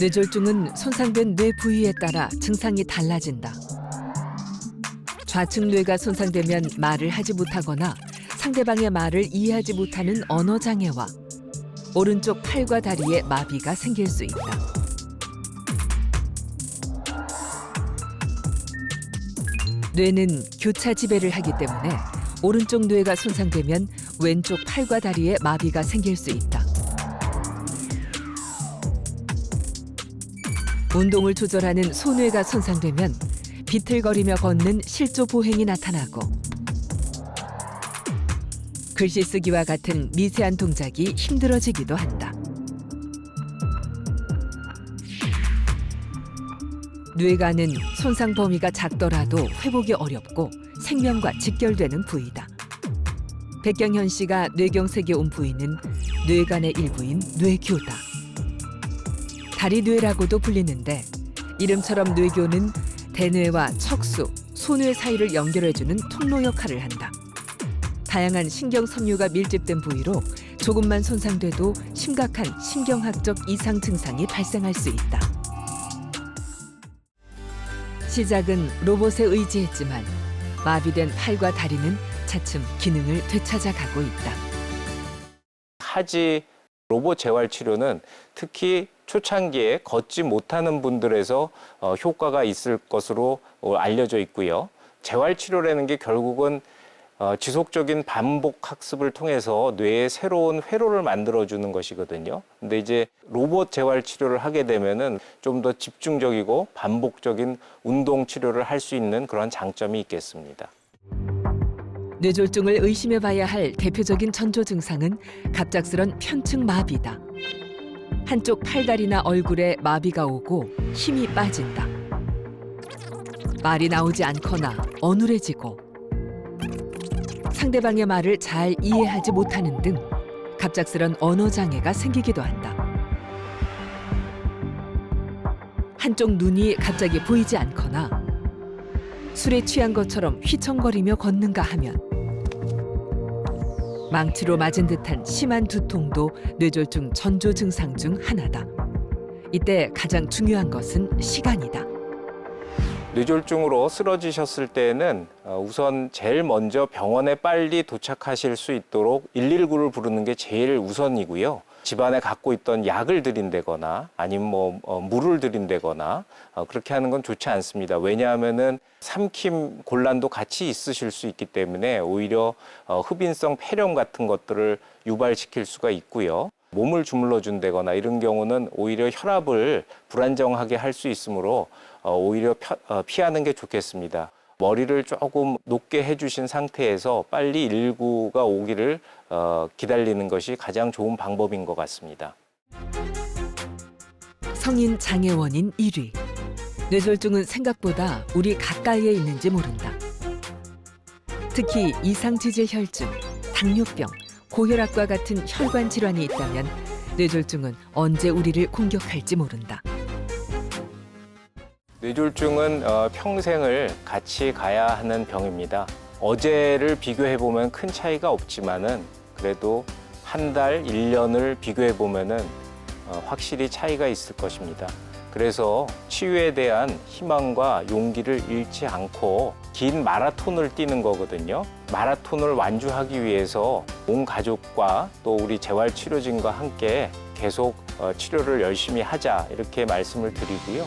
뇌졸중은 손상된 뇌 부위에 따라 증상이 달라진다. 좌측 뇌가 손상되면 말을 하지 못하거나 상대방의 말을 이해하지 못하는 언어 장애와 오른쪽 팔과 다리에 마비가 생길 수 있다. 뇌는 교차 지배를 하기 때문에 오른쪽 뇌가 손상되면 왼쪽 팔과 다리에 마비가 생길 수 있다. 운동을 조절하는 소뇌가 손상되면 비틀거리며 걷는 실조 보행이 나타나고 글씨 쓰기와 같은 미세한 동작이 힘들어지기도 한다. 뇌가는 손상 범위가 작더라도 회복이 어렵고 생명과 직결되는 부위다. 백경현 씨가 뇌경색에 온 부위는 뇌간의 일부인 뇌교다. 다리뇌라고도 불리는데 이름처럼 뇌교는 대뇌와 척수, 소뇌 사이를 연결해주는 통로 역할을 한다. 다양한 신경 섬유가 밀집된 부위로 조금만 손상돼도 심각한 신경학적 이상 증상이 발생할 수 있다. 시작은 로봇에 의지했지만 마비된 팔과 다리는 차츰 기능을 되찾아 가고 있다. 하지 로봇 재활 치료는 특히 초창기에 걷지 못하는 분들에서 어, 효과가 있을 것으로 어, 알려져 있고요. 재활 치료라는 게 결국은 어, 지속적인 반복 학습을 통해서 뇌에 새로운 회로를 만들어 주는 것이거든요. 근데 이제 로봇 재활 치료를 하게 되면은 좀 더 집중적이고 반복적인 운동 치료를 할 수 있는 그런 장점이 있겠습니다. 뇌졸중을 의심해 봐야 할 대표적인 전조 증상은 갑작스런 편측 마비다. 한쪽 팔다리나 얼굴에 마비가 오고 힘이 빠진다. 말이 나오지 않거나 어눌해지고 상대방의 말을 잘 이해하지 못하는 등 갑작스런 언어 장애가 생기기도 한다. 한쪽 눈이 갑자기 보이지 않거나 술에 취한 것처럼 휘청거리며 걷는가 하면 망치로 맞은 듯한 심한 두통도 뇌졸중 전조 증상 중 하나다. 이때 가장 중요한 것은 시간이다. 뇌졸중으로 쓰러지셨을 때는 어, 우선 제일 먼저 병원에 빨리 도착하실 수 있도록 119를 부르는 게 제일 우선이고요. 집안에 갖고 있던 약을 들인다거나 아니면 뭐 어, 물을 들인다거나 어, 그렇게 하는 건 좋지 않습니다. 왜냐하면은 삼킴 곤란도 같이 있으실 수 있기 때문에 오히려 어, 흡인성 폐렴 같은 것들을 유발시킬 수가 있고요. 몸을 주물러 준다거나 이런 경우는 오히려 혈압을 불안정하게 할 수 있으므로 어, 오히려 피하는 게 좋겠습니다. 머리를 조금 높게 해주신 상태에서 빨리 119가 오기를 어, 기다리는 것이 가장 좋은 방법인 것 같습니다. 성인 장애 원인 1위. 뇌졸중은 생각보다 우리 가까이에 있는지 모른다. 특히 이상지질 혈증, 당뇨병, 고혈압과 같은 혈관 질환이 있다면 뇌졸중은 언제 우리를 공격할지 모른다. 뇌졸중은 어, 평생을 같이 가야 하는 병입니다. 어제를 비교해 보면 큰 차이가 없지만은 그래도 한 달, 일년을 비교해 보면은 어, 확실히 차이가 있을 것입니다. 그래서 치유에 대한 희망과 용기를 잃지 않고 긴 마라톤을 뛰는 거거든요. 마라톤을 완주하기 위해서 온 가족과 또 우리 재활 치료진과 함께 계속 어, 치료를 열심히 하자 이렇게 말씀을 드리고요.